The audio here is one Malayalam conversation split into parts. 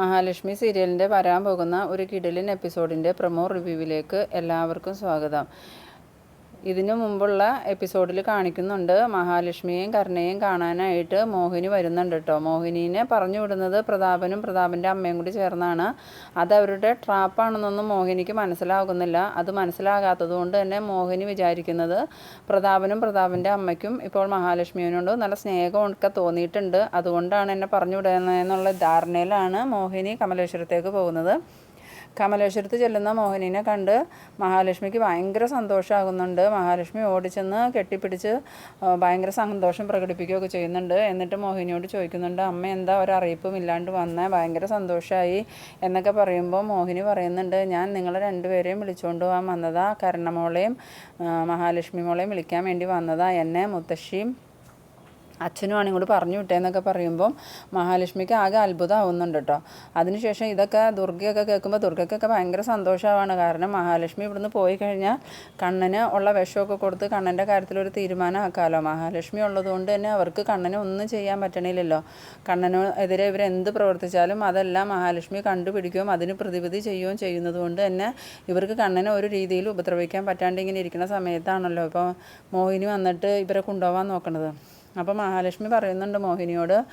മഹാലക്ഷ്മി സീരിയലിന്റെ വരാൻ പോകുന്ന ഒരു കിടിലൻ എപ്പിസോഡിന്റെ പ്രമോ റിവ്യൂവിലേക്ക് എല്ലാവർക്കും സ്വാഗതം. ഇതിനു മുമ്പുള്ള എപ്പിസോഡിൽ കാണിക്കുന്നുണ്ട്. മഹാലക്ഷ്മിയെയും കർണയും കാണാനായിട്ട് മോഹിനി വരുന്നുണ്ട് കേട്ടോ മോഹിനീനെ പറഞ്ഞു വിടുന്നത് പ്രതാപനും പ്രതാപന്റെ അമ്മയും കൂടി ചേർന്നാണ്. അത് അവരുടെ ട്രാപ്പാണെന്നൊന്നും മോഹിനിക്ക് മനസ്സിലാകുന്നില്ല. അത് മനസ്സിലാകാത്തത് കൊണ്ട് തന്നെ മോഹിനി വിചാരിക്കുന്നത് പ്രതാപനും പ്രതാപന്റെ അമ്മയ്ക്കും ഇപ്പോൾ മഹാലക്ഷ്മിയോടും നല്ല സ്നേഹമൊക്കെ തോന്നിയിട്ടുണ്ട്. അതുകൊണ്ടാണ് എന്നെ പറഞ്ഞു വിടുന്നതെന്നുള്ള ധാരണയിലാണ് മോഹിനി കമലേശ്വരത്തേക്ക് പോകുന്നത്. കമലേശ്വരത്ത് ചെല്ലുന്ന മോഹിനിനെ കണ്ട് മഹാലക്ഷ്മിക്ക് ഭയങ്കര സന്തോഷമാകുന്നുണ്ട് മഹാലക്ഷ്മി ഓടിച്ചെന്ന് കെട്ടിപ്പിടിച്ച് ഭയങ്കര സന്തോഷം പ്രകടിപ്പിക്കുകയൊക്കെ ചെയ്യുന്നുണ്ട്. എന്നിട്ട് മോഹിനിയോട് ചോദിക്കുന്നുണ്ട് അമ്മ എന്താ ഒരറിയിപ്പും ഇല്ലാണ്ട് വന്നേ? ഭയങ്കര സന്തോഷമായി എന്നൊക്കെ പറയുമ്പോൾ മോഹിനി പറയുന്നുണ്ട് ഞാൻ നിങ്ങളെ രണ്ടുപേരെയും വിളിച്ചുകൊണ്ട് പോകാൻ വന്നതാ. കരണമോളെയും മഹാലക്ഷ്മി മോളെയും വിളിക്കാൻ വേണ്ടി വന്നതാ. എന്നെ മുത്തശ്ശിയും അച്ഛനുമാണ് ഇങ്ങോട്ട് പറഞ്ഞു വിട്ടേന്നൊക്കെ പറയുമ്പം മഹാലക്ഷ്മിക്ക് ആകെ അത്ഭുതമാവുന്നുണ്ട് കേട്ടോ. അതിനുശേഷം ഇതൊക്കെ ദുർഗയൊക്കെ കേൾക്കുമ്പോൾ ദുർഗയ്ക്കൊക്കെ ഭയങ്കര സന്തോഷമാണ്. കാരണം മഹാലക്ഷ്മി ഇവിടുന്ന് പോയി കഴിഞ്ഞാൽ കണ്ണന് ഉള്ള വിഷമൊക്കെ കൊടുത്ത് കണ്ണന്റെ കാര്യത്തിലൊരു തീരുമാനമാക്കാമല്ലോ മഹാലക്ഷ്മി ഉള്ളതുകൊണ്ട് തന്നെ അവർക്ക് കണ്ണനെ ഒന്നും ചെയ്യാൻ പറ്റണില്ലല്ലോ. കണ്ണന് എതിരെ ഇവർ എന്ത് പ്രവർത്തിച്ചാലും അതെല്ലാം മഹാലക്ഷ്മി കണ്ടുപിടിക്കുകയും അതിന് പ്രതിവിധി ചെയ്യുകയും ചെയ്യുന്നത് കൊണ്ട് തന്നെ ഇവർക്ക് കണ്ണനെ ഒരു രീതിയിൽ ഉപദ്രവിക്കാൻ പറ്റാണ്ട് ഇങ്ങനെ ഇരിക്കുന്ന സമയത്താണല്ലോ ഇപ്പോൾ മോഹിനി വന്നിട്ട് ഇവരെ കൊണ്ടുപോകാൻ നോക്കണത്. അപ്പോൾ മഹാലക്ഷ്മി പറയുന്നുണ്ട് മോഹിനിയോട്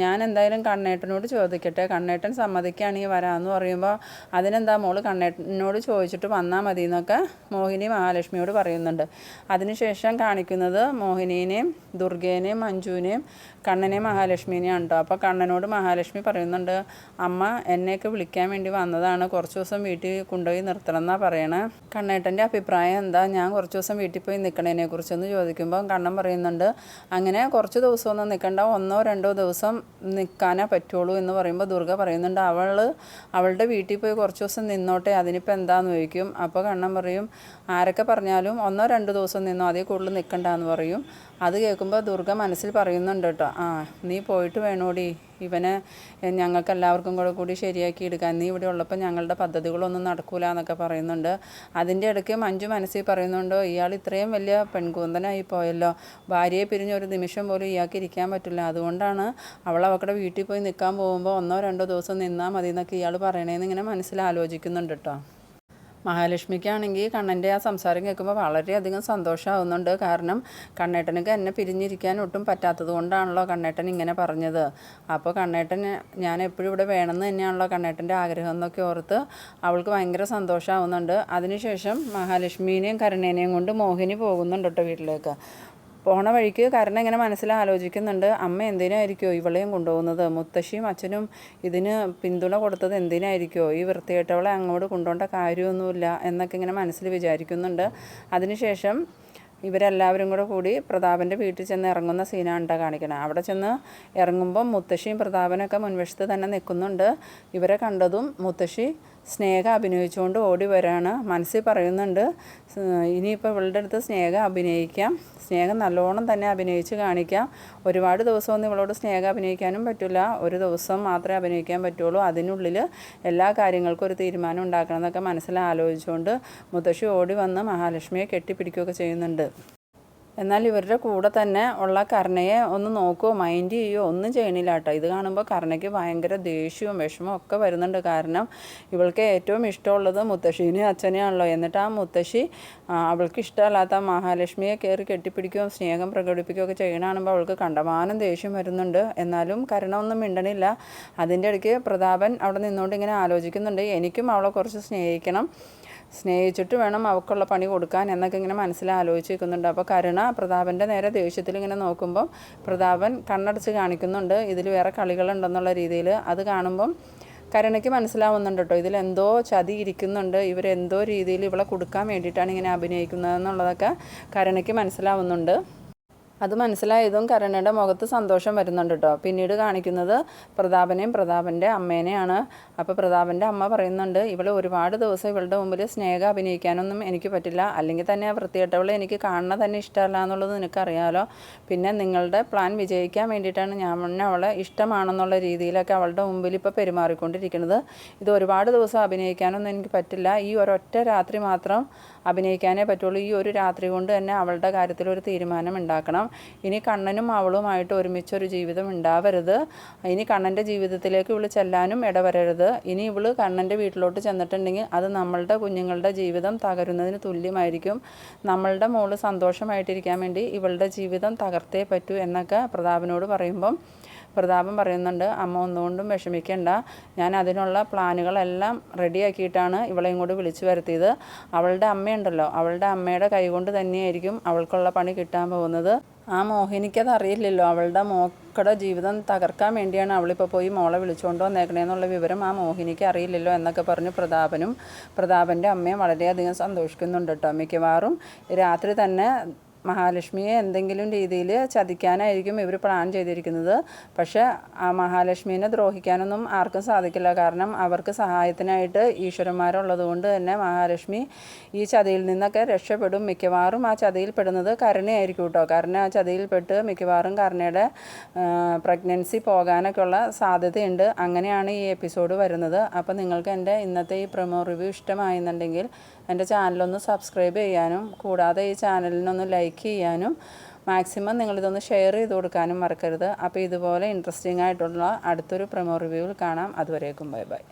ഞാൻ എന്തായാലും കണ്ണേട്ടനോട് ചോദിക്കട്ടെ. കണ്ണേട്ടൻ സമ്മതിക്കുകയാണെങ്കിൽ വരാമെന്ന് പറയുമ്പോൾ അതിനെന്താ മോൾ കണ്ണേട്ടനോട് ചോദിച്ചിട്ട് വന്നാൽ മതി എന്നൊക്കെ മോഹിനി മഹാലക്ഷ്മിയോട് പറയുന്നുണ്ട്. അതിനുശേഷം കാണിക്കുന്നത് മോഹിനിയെയും ദുർഗേനെയും മഞ്ജുവിനെയും കണ്ണനെയും മഹാലക്ഷ്മിനെയും ഉണ്ടോ അപ്പോൾ കണ്ണനോട് മഹാലക്ഷ്മി പറയുന്നുണ്ട് അമ്മ എന്നെയൊക്കെ വിളിക്കാൻ വേണ്ടി വന്നതാണ്. കുറച്ച് ദിവസം വീട്ടിൽ കൊണ്ടുപോയി നിർത്തണം എന്നാണ് പറയണേ. കണ്ണേട്ടന്റെ അഭിപ്രായം എന്താ? ഞാൻ കുറച്ച് ദിവസം വീട്ടിൽ പോയി നിൽക്കണതിനെ കുറിച്ചൊന്ന് ചോദിക്കുമ്പോൾ കണ്ണൻ പറയുന്നുണ്ട് അങ്ങനെ കുറച്ച് ദിവസമൊന്നും നിൽക്കണ്ട. ഒന്നോ രണ്ടോ ദിവസം നിൽക്കാനേ പറ്റുള്ളൂ എന്ന് പറയുമ്പോൾ ദുർഗ പറയുന്നുണ്ട് അവൾ അവളുടെ വീട്ടിൽ പോയി കുറച്ച് ദിവസം നിന്നോട്ടെ അതിനിപ്പോൾ എന്താന്ന് ചോദിക്കും. അപ്പോൾ കണ്ണൻ പറയും ആരൊക്കെ പറഞ്ഞാലും ഒന്നോ രണ്ടോ ദിവസം നിന്നോ അതേ കൂടുതൽ നിൽക്കണ്ടെന്ന് പറയും. അത് കേൾക്കുമ്പോൾ ദുർഗ മനസ്സിൽ പറയുന്നുണ്ട് കേട്ടോ. ആ നീ പോയിട്ട് വേണോടി. ഇവനെ ഞങ്ങൾക്ക് എല്ലാവർക്കും കൂടെ കൂടി ശരിയാക്കി എടുക്കാൻ. നീ ഇവിടെ ഉള്ളപ്പോൾ ഞങ്ങളുടെ പദ്ധതികളൊന്നും നടക്കൂല എന്നൊക്കെ പറയുന്നുണ്ട്. അതിന്റെ ഇടയ്ക്ക് മഞ്ജു മനസ്സിൽ പറയുന്നുണ്ടോ ഇയാൾ ഇത്രയും വലിയ പെൺകൂന്തനായി പോയല്ലോ. ഭാര്യയെ പിരിഞ്ഞ ഒരു നിമിഷം പോലും ഇയാൾക്ക് ഇരിക്കാൻ പറ്റില്ല. അതുകൊണ്ടാണ് അവൾ അവക്കടെ വീട്ടിൽ പോയി നിൽക്കാൻ പോകുമ്പോൾ ഒന്നോ രണ്ടോ ദിവസം നിന്നാൽ മതി എന്നൊക്കെ ഇയാൾ പറയണേന്ന് ഇങ്ങനെ മനസ്സിൽ ആലോചിക്കുന്നുണ്ട് കേട്ടോ. മഹാലക്ഷ്മിക്കാണെങ്കിൽ കണ്ണന്റെ ആ സംസാരം കേൾക്കുമ്പോൾ വളരെയധികം സന്തോഷമാവുന്നുണ്ട്. കാരണം കണ്ണേട്ടനക്ക് എന്നെ പിരിഞ്ഞിരിക്കാൻ ഒട്ടും പറ്റാത്തത് കൊണ്ടാണല്ലോ കണ്ണേട്ടൻ ഇങ്ങനെ പറഞ്ഞത്. അപ്പോൾ കണ്ണേട്ടൻ ഞാൻ എപ്പോഴും ഇവിടെ വേണമെന്ന് തന്നെയാണല്ലോ കണ്ണേട്ടന്റെ ആഗ്രഹം എന്നൊക്കെ ഓർത്ത് അവൾക്ക് ഭയങ്കര സന്തോഷമാവുന്നുണ്ട്. അതിനുശേഷം മഹാലക്ഷ്മിനെയും കരുണേനെയും കൊണ്ട് മോഹിനി പോകുന്നുണ്ട് കേട്ടോ വീട്ടിലേക്ക്. പോണ വഴിക്ക് കാരണം ഇങ്ങനെ മനസ്സിൽ ആലോചിക്കുന്നുണ്ട് അമ്മ എന്തിനായിരിക്കുമോ ഇവളെയും കൊണ്ടുപോകുന്നത്? മുത്തശ്ശിയും അച്ഛനും ഇതിന് പിന്തുണ കൊടുത്തത് എന്തിനായിരിക്കുമോ ഈ വൃത്തികെട്ടവളെ അങ്ങോട്ട് കൊണ്ടുപോകേണ്ട കാര്യമൊന്നുമില്ല എന്നൊക്കെ ഇങ്ങനെ മനസ്സിൽ വിചാരിക്കുന്നുണ്ട്. അതിനുശേഷം ഇവരെല്ലാവരും കൂടെ കൂടി പ്രതാപന്റെ വീട്ടിൽ ചെന്ന് ഇറങ്ങുന്ന സീനാണ് കേട്ടോ കാണിക്കണം. അവിടെ ചെന്ന് ഇറങ്ങുമ്പം മുത്തശ്ശിയും പ്രതാപനൊക്കെ മുൻവശത്ത് തന്നെ നിൽക്കുന്നുണ്ട്. ഇവരെ കണ്ടതും മുത്തശ്ശി സ്നേഹ അഭിനയിച്ചുകൊണ്ട് ഓടി വരാണ്. മനസ്സിൽ പറയുന്നുണ്ട് ഇനിയിപ്പോൾ ഇവളുടെ അടുത്ത് സ്നേഹം അഭിനയിക്കാം. സ്നേഹം നല്ലോണം തന്നെ അഭിനയിച്ച് കാണിക്കാം. ഒരുപാട് ദിവസമൊന്നും ഇവളോട് സ്നേഹം അഭിനയിക്കാനും പറ്റില്ല ഒരു ദിവസം മാത്രമേ അഭിനയിക്കാൻ പറ്റുള്ളൂ. അതിനുള്ളിൽ എല്ലാ കാര്യങ്ങൾക്കും ഒരു തീരുമാനം ഉണ്ടാക്കണം എന്നൊക്കെ മനസ്സിൽ ആലോചിച്ചുകൊണ്ട് മുത്തശ്ശി ഓടി വന്ന് മഹാലക്ഷ്മിയെ കെട്ടിപ്പിടിക്കുകയൊക്കെ ചെയ്യുന്നുണ്ട്. എന്നാൽ ഇവരുടെ കൂടെ തന്നെ ഉള്ള കർണയെ ഒന്ന് നോക്കുകയോ മൈൻഡ് ചെയ്യുകയോ ഒന്നും ചെയ്യണില്ല കേട്ടോ. ഇത് കാണുമ്പോൾ കർണയ്ക്ക് ഭയങ്കര ദേഷ്യവും വിഷമവും ഒക്കെ വരുന്നുണ്ട്. കാരണം ഇവൾക്ക് ഏറ്റവും ഇഷ്ടമുള്ളത് മുത്തശ്ശീനെയും അച്ഛനെയാണല്ലോ. എന്നിട്ട് ആ മുത്തശ്ശി അവൾക്ക് ഇഷ്ടമല്ലാത്ത മഹാലക്ഷ്മിയെ കയറി കെട്ടിപ്പിടിക്കുകയും സ്നേഹം പ്രകടിപ്പിക്കുകയും ഒക്കെ ചെയ്യണമാണുമ്പോൾ അവൾക്ക് കണ്ടമാനം ദേഷ്യം വരുന്നുണ്ട്. എന്നാലും കരുണമൊന്നും മിണ്ടണില്ല. അതിന്റെ ഇടയ്ക്ക് പ്രതാപൻ അവിടെ നിന്നുകൊണ്ട് ഇങ്ങനെ ആലോചിക്കുന്നുണ്ട്. എനിക്കും അവളെ കുറച്ച് സ്നേഹിക്കണം. സ്നേഹിച്ചിട്ട് വേണം അവൾക്കുള്ള പണി കൊടുക്കാൻ എന്നൊക്കെ ഇങ്ങനെ മനസ്സിൽ ആലോചിച്ചിരിക്കുന്നുണ്ട് അപ്പോൾ കരുണ പ്രതാപന്റെ നേരെ ദേഷ്യത്തിൽ ഇങ്ങനെ നോക്കുമ്പം പ്രതാപൻ കണ്ണടച്ച് കാണിക്കുന്നുണ്ട്. ഇതിൽ വേറെ കളികളുണ്ടെന്നുള്ള രീതിയിൽ അത് കാണുമ്പം കരുണയ്ക്ക് മനസ്സിലാവുന്നുണ്ട് കേട്ടോ. ഇതിലെന്തോ ചതി ഇരിക്കുന്നുണ്ട്. ഇവരെന്തോ രീതിയിൽ ഇവളെ കൊടുക്കാൻ വേണ്ടിയിട്ടാണ് ഇങ്ങനെ അഭിനയിക്കുന്നതെന്നുള്ളതൊക്കെ കരുണയ്ക്ക് മനസ്സിലാവുന്നുണ്ട്. അത് മനസ്സിലായതും കരുണയുടെ മുഖത്ത് സന്തോഷം വരുന്നുണ്ട് കേട്ടോ പിന്നീട് കാണിക്കുന്നത് പ്രതാപനെയും പ്രതാപന്റെ അമ്മേനെയാണ്. അപ്പോൾ പ്രതാപന്റെ അമ്മ പറയുന്നുണ്ട് ഇവൾ ഒരുപാട് ദിവസം ഇവളുടെ മുമ്പിൽ സ്നേഹം അഭിനയിക്കാനൊന്നും എനിക്ക് പറ്റില്ല. അല്ലെങ്കിൽ തന്നെ ആ വൃത്തികെട്ടവളെ എനിക്ക് കാണുന്ന തന്നെ ഇഷ്ടമല്ല എന്നുള്ളത് നിനക്കറിയാലോ. പിന്നെ നിങ്ങളുടെ പ്ലാൻ വിജയിക്കാൻ വേണ്ടിയിട്ടാണ് ഞാൻ അവളെ ഇഷ്ടമാണെന്നുള്ള രീതിയിലൊക്കെ അവളുടെ മുമ്പിൽ ഇപ്പോൾ പെരുമാറിക്കൊണ്ടിരിക്കുന്നത്. ഇത് ഒരുപാട് ദിവസം അഭിനയിക്കാനൊന്നും എനിക്ക് പറ്റില്ല. ഈ ഒരൊറ്റ രാത്രി മാത്രം അഭിനയിക്കാനേ പറ്റുള്ളൂ. ഈ ഒരു രാത്രി കൊണ്ട് തന്നെ അവളുടെ കാര്യത്തിൽ ഒരു തീരുമാനം ഉണ്ടാക്കണം. ഇനി കണ്ണനും അവളുമായിട്ട് ഒരുമിച്ച് ഒരു ജീവിതം ഉണ്ടാവരുത്. ഇനി കണ്ണന്റെ ജീവിതത്തിലേക്ക് ഇവൾ ചെല്ലാനും ഇടവരരുത്. ഇനി ഇവൾ കണ്ണന്റെ വീട്ടിലോട്ട് ചെന്നിട്ടുണ്ടെങ്കിൽ അത് നമ്മളുടെ കുഞ്ഞുങ്ങളുടെ ജീവിതം തകരുന്നതിന് തുല്യമായിരിക്കും. നമ്മളുടെ മോൾ സന്തോഷമായിട്ടിരിക്കാൻ വേണ്ടി ഇവളുടെ ജീവിതം തകർത്തേ പറ്റൂ എന്നൊക്കെ പ്രതാപനോട് പറയുമ്പം പ്രതാപം പറയുന്നുണ്ട് അമ്മ ഒന്നുകൊണ്ടും വിഷമിക്കേണ്ട. ഞാൻ അതിനുള്ള പ്ലാനുകളെല്ലാം റെഡിയാക്കിയിട്ടാണ് ഇവളെ ഇങ്ങോട്ട് വിളിച്ചു വരുത്തിയത്. അവളുടെ അമ്മയുണ്ടല്ലോ. അവളുടെ അമ്മയുടെ കൈകൊണ്ട് തന്നെയായിരിക്കും അവൾക്കുള്ള പണി കിട്ടാൻ പോകുന്നത്. ആ മോഹിനിക്കത് അറിയില്ലല്ലോ അവളുടെ മോക്കടെ ജീവിതം തകർക്കാൻ വേണ്ടിയാണ് അവളിപ്പോൾ പോയി മോളെ വിളിച്ചുകൊണ്ട് വന്നേക്കണേന്നുള്ള വിവരം ആ മോഹിനിക്ക് അറിയില്ലല്ലോ എന്നൊക്കെ പറഞ്ഞ് പ്രതാപനും പ്രതാപന്റെ അമ്മയും വളരെയധികം സന്തോഷിക്കുന്നുണ്ട് കേട്ടോ മിക്കവാറും. രാത്രി തന്നെ മഹാലക്ഷ്മിയെ എന്തെങ്കിലും രീതിയിൽ ചതിക്കാനായിരിക്കും ഇവർ പ്ലാൻ ചെയ്തിരിക്കുന്നത്. പക്ഷേ ആ മഹാലക്ഷ്മീനെ ദ്രോഹിക്കാനൊന്നും ആർക്കും സാധിക്കില്ല. കാരണം അവർക്ക് സഹായത്തിനായിട്ട് ഈശ്വരന്മാരുള്ളത് കൊണ്ട് തന്നെ മഹാലക്ഷ്മി ഈ ചതിയിൽ നിന്നൊക്കെ രക്ഷപ്പെടും. മിക്കവാറും ആ ചതിയിൽ പെടുന്നത് കരുണയായിരിക്കും കേട്ടോ. കരുണ ആ ചതിയിൽപ്പെട്ട് മിക്കവാറും കരുണയുടെ പ്രഗ്നൻസി പോകാനൊക്കെ ഉള്ള സാധ്യതയുണ്ട്. അങ്ങനെയാണ് ഈ എപ്പിസോഡ് വരുന്നത്. അപ്പോൾ നിങ്ങൾക്ക് എന്റെ ഇന്നത്തെ ഈ പ്രൊമോ റിവ്യൂ ഇഷ്ടമായെന്നുണ്ടെങ്കിൽ എന്റെ ചാനലൊന്ന് സബ്സ്ക്രൈബ് ചെയ്യാനും കൂടാതെ ഈ ചാനലിനൊന്ന് ലൈക്ക് ചെയ്യാനും മാക്സിമം നിങ്ങളിതൊന്ന് ഷെയർ ചെയ്ത് കൊടുക്കാനും മറക്കരുത്. അപ്പോൾ ഇതുപോലെ ഇൻട്രസ്റ്റിംഗ് ആയിട്ടുള്ള അടുത്തൊരു പ്രമോ റിവ്യൂവിൽ കാണാം. അതുവരേക്കും ബൈ ബൈ.